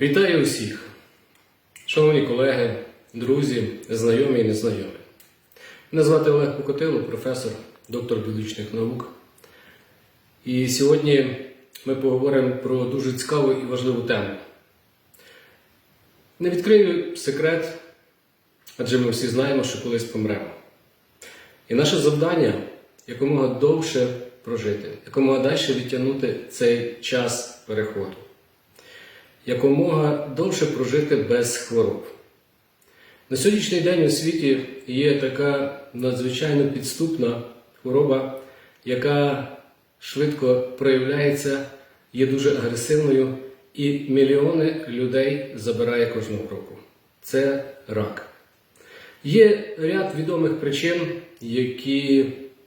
Вітаю усіх, шановні колеги, друзі, знайомі і незнайомі. Мене звати Олег Покотило, професор, доктор біологічних наук. І сьогодні ми поговоримо про дуже цікаву і важливу тему. Не відкрию секрет, адже ми всі знаємо, що колись помремо. І наше завдання якомога довше прожити, якомога далі відтягнути цей час переходу якомога довше прожити без хвороб. На сьогоднішній день у світі є така надзвичайно підступна хвороба, яка швидко проявляється, є дуже агресивною, і мільйони людей забирає кожного року. Це рак. Є ряд відомих причин, які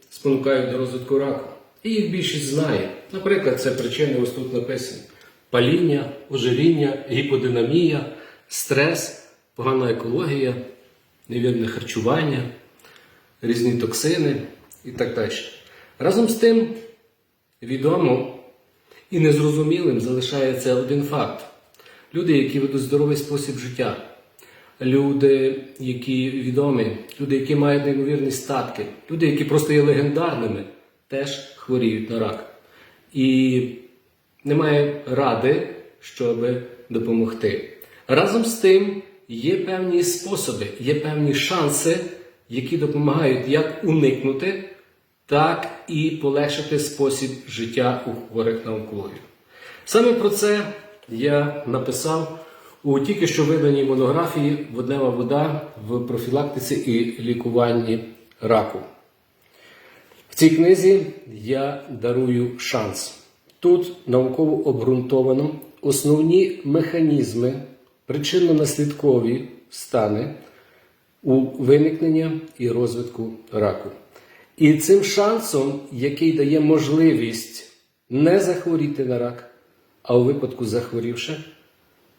спонукають до розвитку раку. І їх більшість знає. Наприклад, це причини ось тут написані: паління, ожиріння, гіподинамія, стрес, погана екологія, невірне харчування, різні токсини і так далі. Разом з тим, відомо і незрозумілим залишається один факт: люди, які ведуть здоровий спосіб життя, люди, які відомі, люди, які мають неймовірні статки, люди, які просто є легендарними, теж хворіють на рак. І немає ради, щоб допомогти. Разом з тим є певні способи, є певні шанси, які допомагають як уникнути, так і полегшити спосіб життя у хворих на онкологію. Саме про це я написав у тільки що виданій монографії Воднева вода в профілактиці і лікуванні раку. В цій книзі я дарую шанс. Тут науково обґрунтовано основні механізми, причинно-наслідкові стани у виникнення і розвитку раку. І цим шансом, який дає можливість не захворіти на рак, а у випадку захворівши,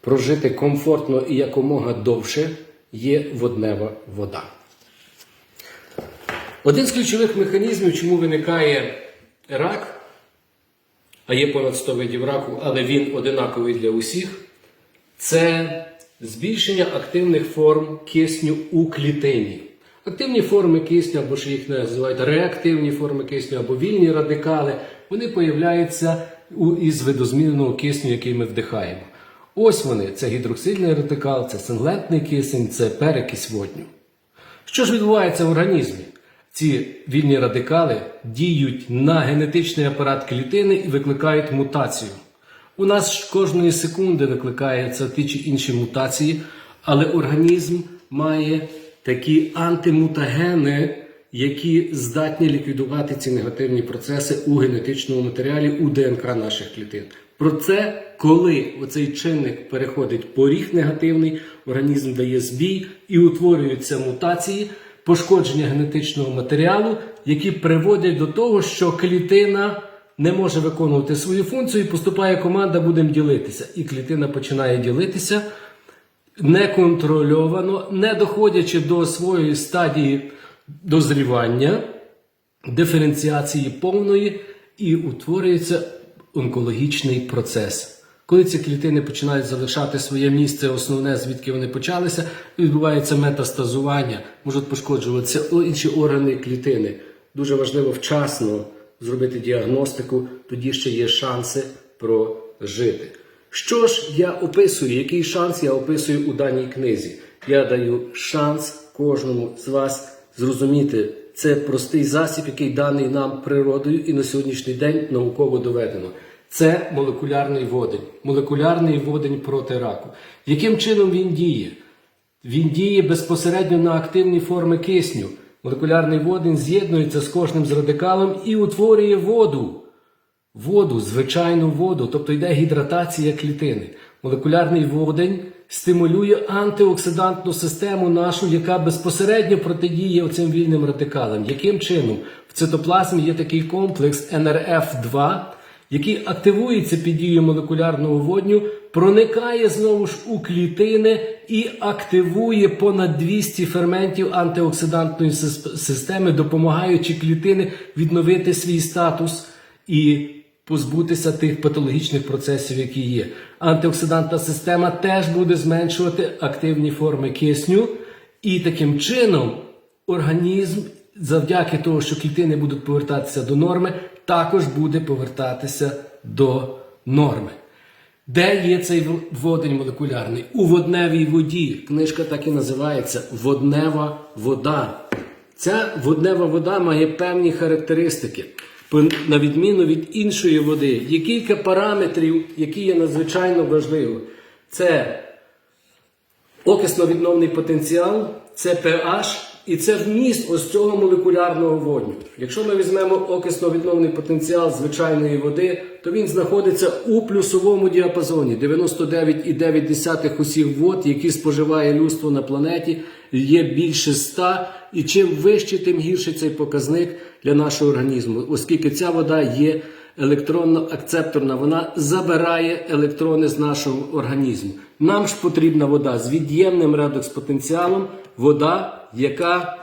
прожити комфортно і якомога довше, є воднева вода. Один з ключових механізмів, чому виникає рак, а є понад 100 видів раку, але він одинаковий для усіх, це збільшення активних форм кисню у клітині. Активні форми кисню, або ж їх називають реактивні форми кисню, або вільні радикали, вони появляються із видозміненого кисню, який ми вдихаємо. Ось вони: це гідроксильний радикал, це синглентний кисень, це перекись водню. Що ж відбувається в організмі? Ці вільні радикали діють на генетичний апарат клітини і викликають мутацію. У нас кожної секунди викликаються ті чи інші мутації, але організм має такі антимутагени, які здатні ліквідувати ці негативні процеси у генетичному матеріалі у ДНК наших клітин. Про це, коли оцей чинник переходить поріг негативний, організм дає збій і утворюються мутації, пошкодження генетичного матеріалу, які приводять до того, що клітина не може виконувати свою функцію, і поступає команда будемо ділитися. І клітина починає ділитися неконтрольовано, не доходячи до своєї стадії дозрівання, диференціації повної, і утворюється онкологічний процес. Коли ці клітини починають залишати своє місце, основне, звідки вони почалися, відбувається метастазування, можуть пошкоджуватися інші органи клітини. Дуже важливо вчасно зробити діагностику, тоді ще є шанси прожити. Що ж я описую? Який шанс я описую у даній книзі? Я даю шанс кожному з вас зрозуміти. Це простий засіб, який даний нам природою і на сьогоднішній день науково доведено. Це молекулярний водень, молекулярний водень проти раку. Яким чином він діє? Він діє безпосередньо на активні форми кисню. Молекулярний водень з'єднується з кожним з радикалом і утворює воду. Воду, звичайну воду, тобто йде гідратація клітини. Молекулярний водень стимулює антиоксидантну систему нашу, яка безпосередньо протидіє оцим вільним радикалам. Яким чином? В цитоплазмі є такий комплекс НРФ2, який активується під дією молекулярного водню, проникає знову ж у клітини і активує понад 200 ферментів антиоксидантної системи, допомагаючи клітини відновити свій статус і позбутися тих патологічних процесів, які є. Антиоксидантна система теж буде зменшувати активні форми кисню, і таким чином організм, завдяки того, що клітини будуть повертатися до норми, також буде повертатися до норми. Де є цей водень молекулярний? У водневій воді. Книжка так і називається Воднева вода. Ця воднева вода має певні характеристики. На відміну від іншої води, є кілька параметрів, які є надзвичайно важливими. Це окисно-відновний потенціал, це pH і це вміст ось цього молекулярного водню. Якщо ми візьмемо окисно-відновний потенціал звичайної води, то він знаходиться у плюсовому діапазоні 99,9 усіх вод, які споживає людство на планеті, є більше 100, і чим вище, тим гірше цей показник для нашого організму, оскільки ця вода є електронно-акцепторна, вона забирає електрони з нашого організму. Нам ж потрібна вода з від'ємним редокс-потенціалом, вода, яка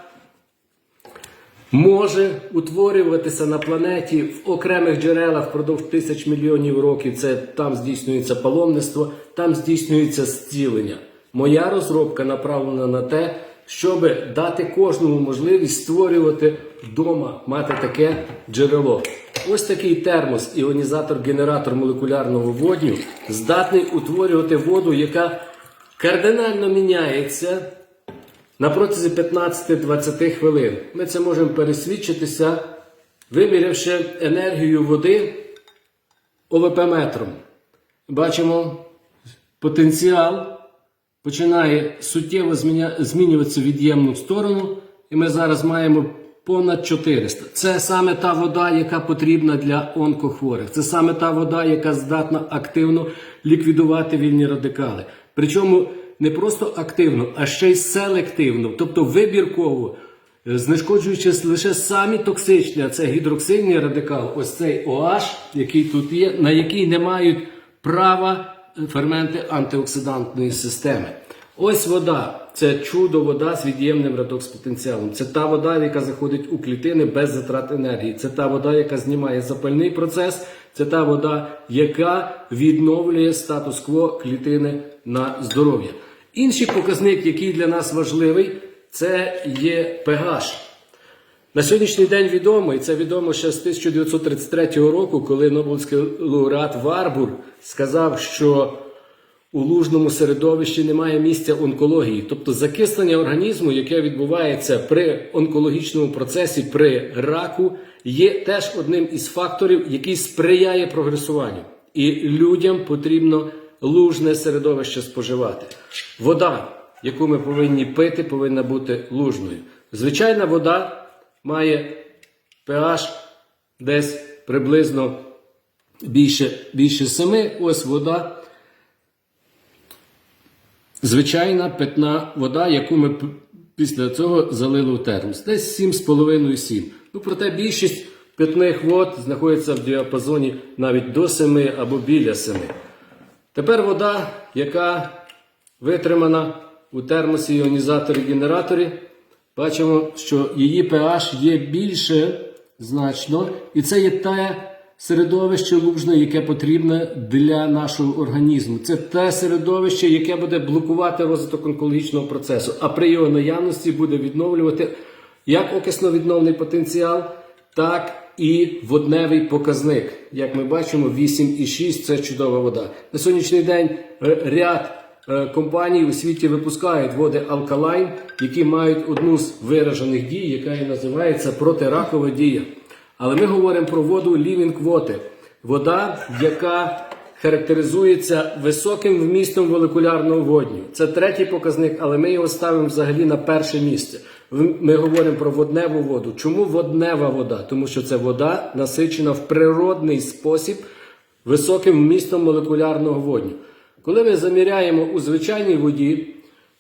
може утворюватися на планеті в окремих джерелах впродовж тисяч мільйонів років. Це там здійснюється паломництво, там здійснюється зцілення. Моя розробка направлена на те, щоб дати кожному можливість створювати вдома, мати таке джерело. Ось такий термос, іонізатор-генератор молекулярного водню, здатний утворювати воду, яка кардинально міняється на протязі 15-20 хвилин. Ми це можемо пересвідчитися, вимірявши енергію води ОВП-метром. Бачимо, потенціал починає суттєво змінюватися в від'ємну сторону, і ми зараз маємо понад 400. Це саме та вода, яка потрібна для онкохворих. Це саме та вода, яка здатна активно ліквідувати вільні радикали. Причому не просто активно, а ще й селективно, тобто вибірково. е, Знешкоджуючи лише самі токсичні, а це гідроксильний радикал, ось цей OH, який тут є, на який не мають права е, ферменти антиоксидантної системи. Ось вода. Це чудо вода з від'ємним радокс-потенціалом. Це та вода, яка заходить у клітини без затрат енергії. Це та вода, яка знімає запальний процес. Це та вода, яка відновлює статус-кво клітини на здоров'я. Інший показник, який для нас важливий, це є pH. На сьогоднішній день відомо, і це відомо ще з 1933 року, коли Нобелівський лауреат Варбур сказав, що у лужному середовищі немає місця онкології, тобто закислення організму, яке відбувається при онкологічному процесі, при раку, є теж одним із факторів, який сприяє прогресуванню. І людям потрібно лужне середовище споживати. Вода, яку ми повинні пити, повинна бути лужною. Звичайна вода має pH десь приблизно більше, більше 7. Ось вода. Звичайна питна вода, яку ми після цього залили в термос. Десь 7,5-7. Ну, проте більшість питних вод знаходиться в діапазоні навіть до 7 або біля 7. Тепер вода, яка витримана у термосі іонізаторі генераторі, бачимо, що її pH є більше значно, і це є те середовище лужне, яке потрібне для нашого організму. Це те середовище, яке буде блокувати розвиток онкологічного процесу, а при його наявності буде відновлювати як окисно-відновний потенціал, так і водневий показник. Як ми бачимо, 8,6 це чудова вода. На сьогоднішній день е, ряд е, компаній у світі випускають води алкалайн, які мають одну з виражених дій, яка і називається протиракова дія. Але ми говоримо про воду Water. Вода, яка характеризується високим вмістом молекулярного водню. Це третій показник, але ми його ставимо взагалі на перше місце. Ми говоримо про водневу воду. Чому воднева вода? Тому що це вода насичена в природний спосіб високим вмістом молекулярного водню. Коли ми заміряємо у звичайній воді,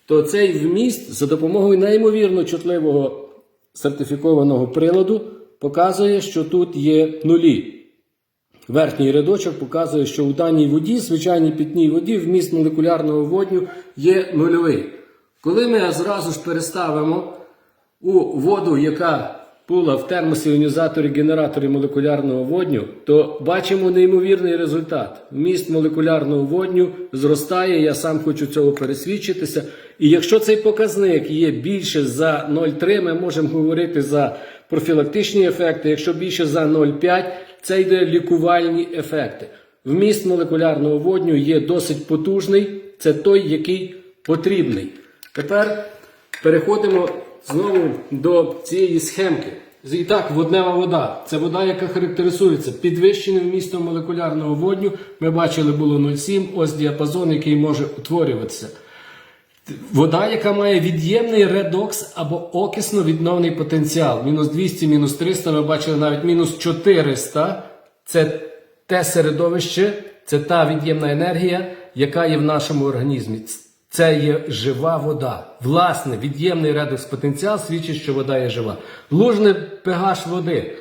то цей вміст за допомогою неймовірно чутливого сертифікованого приладу показує, що тут є нулі. Верхній рядочок показує, що у даній воді, звичайній питній воді, вміст молекулярного водню є нульовий. Коли ми зразу ж переставимо у воду, яка була в термосіонізаторі генераторі молекулярного водню, то бачимо неймовірний результат. Вміст молекулярного водню зростає. Я сам хочу цього пересвідчитися. І якщо цей показник є більше за 0,3, ми можемо говорити за профілактичні ефекти. Якщо більше за 0,5, це йде лікувальні ефекти. Вміст молекулярного водню є досить потужний. Це той, який потрібний. Тепер переходимо знову до цієї схемки. І так, воднева вода. Це вода, яка характеризується підвищеним вмістом молекулярного водню. Ми бачили, було 0,7, ось діапазон, який може утворюватися. Вода, яка має від'ємний редокс або окисно відновний потенціал. Мінус 200, мінус 300, ми бачили навіть мінус 400. Це те середовище, це та від'ємна енергія, яка є в нашому організмі. Це є жива вода. Власне, від'ємний редокс потенціал свідчить, що вода є жива. Лужний pH води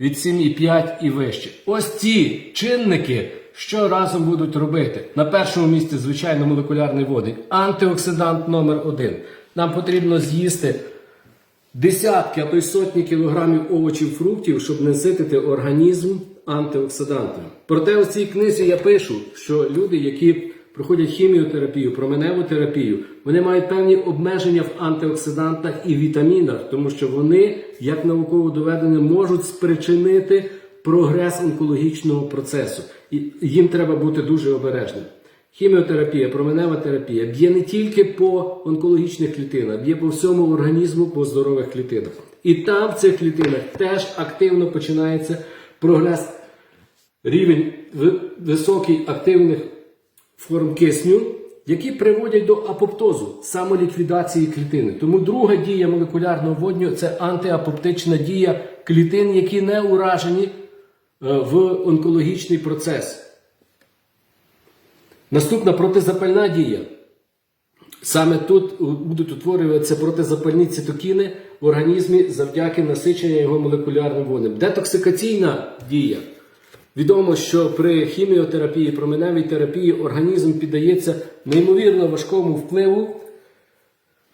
від 7,5 і вище. Ось ці чинники, що разом будуть робити. На першому місці, звичайно, молекулярний водень. Антиоксидант номер один. Нам потрібно з'їсти десятки, а то й сотні кілограмів овочів, фруктів, щоб наситити організм антиоксидантами. Проте у цій книзі я пишу, що люди, які проходять хіміотерапію, променеву терапію, вони мають певні обмеження в антиоксидантах і вітамінах, тому що вони, як науково доведено, можуть спричинити прогрес онкологічного процесу. І їм треба бути дуже обережним. Хіміотерапія, променева терапія б'є не тільки по онкологічних клітинах, б'є по всьому організму, по здорових клітинах. І там в цих клітинах теж активно починається прогрес, рівень високий активних форм кисню, які приводять до апоптозу, самоліквідації клітини. Тому друга дія молекулярного водню це антиапоптична дія клітин, які не уражені е, в онкологічний процес. Наступна протизапальна дія. Саме тут будуть утворюватися протизапальні цитокіни в організмі завдяки насиченню його молекулярним воднем. Детоксикаційна дія. Відомо, що при хіміотерапії, променевій терапії організм піддається неймовірно важкому впливу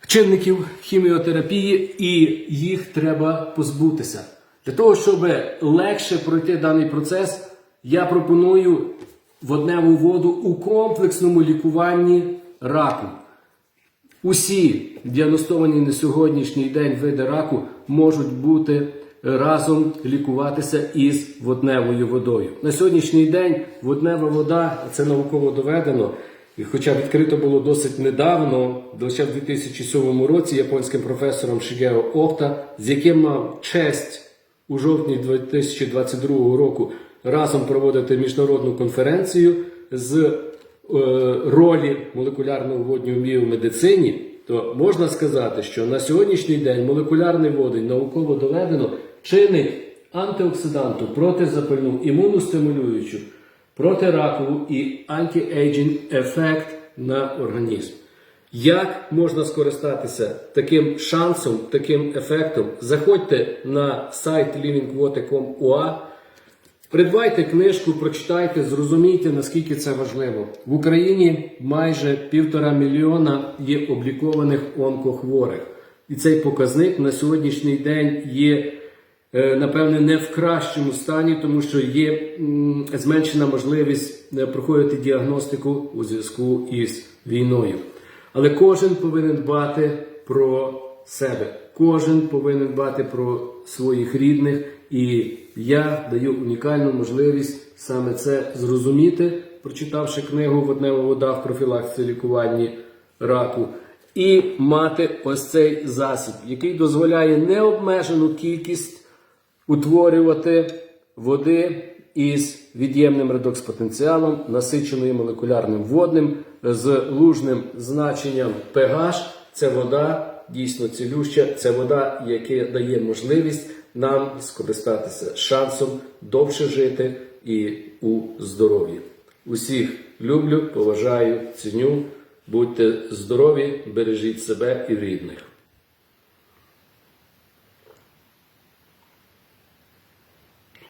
чинників хіміотерапії, і їх треба позбутися. Для того, щоб легше пройти даний процес, я пропоную водневу воду у комплексному лікуванні раку. Усі діагностовані на сьогоднішній день види раку можуть бути разом лікуватися із водневою водою. На сьогоднішній день воднева вода це науково доведено. І хоча відкрито було досить недавно, лише в 2007 році японським професором Шигео Опта, з яким мав честь у жовтні 2022 року разом проводити міжнародну конференцію з е, ролі молекулярного водню в біомедицині, то можна сказати, що на сьогоднішній день молекулярний водень науково доведено чинить антиоксиданту, протизапальну, імуностимулюючу, протиракову і антиейджинг ефект на організм. Як можна скористатися таким шансом, таким ефектом? Заходьте на сайт livingwater.com.ua, Придбайте книжку, прочитайте, зрозумійте, наскільки це важливо. В Україні майже півтора мільйона є облікованих онкохворих. І цей показник на сьогоднішній день є, напевне, не в кращому стані, тому що є зменшена можливість е, проходити діагностику у зв'язку із війною. Але кожен повинен дбати про себе. Кожен повинен дбати про своїх рідних, і я даю унікальну можливість саме це зрозуміти, прочитавши книгу Воднева вода в профілактиці лікуванні раку, і мати ось цей засіб, який дозволяє необмежену кількість утворювати води із від'ємним редокс-потенціалом, насиченою молекулярним водним з лужним значенням pH. Це вода дійсно цілюща, це вода, яка дає можливість нам скористатися шансом довше жити і у здоров'ї. Усіх люблю, поважаю, ціню. Будьте здорові, бережіть себе і рідних.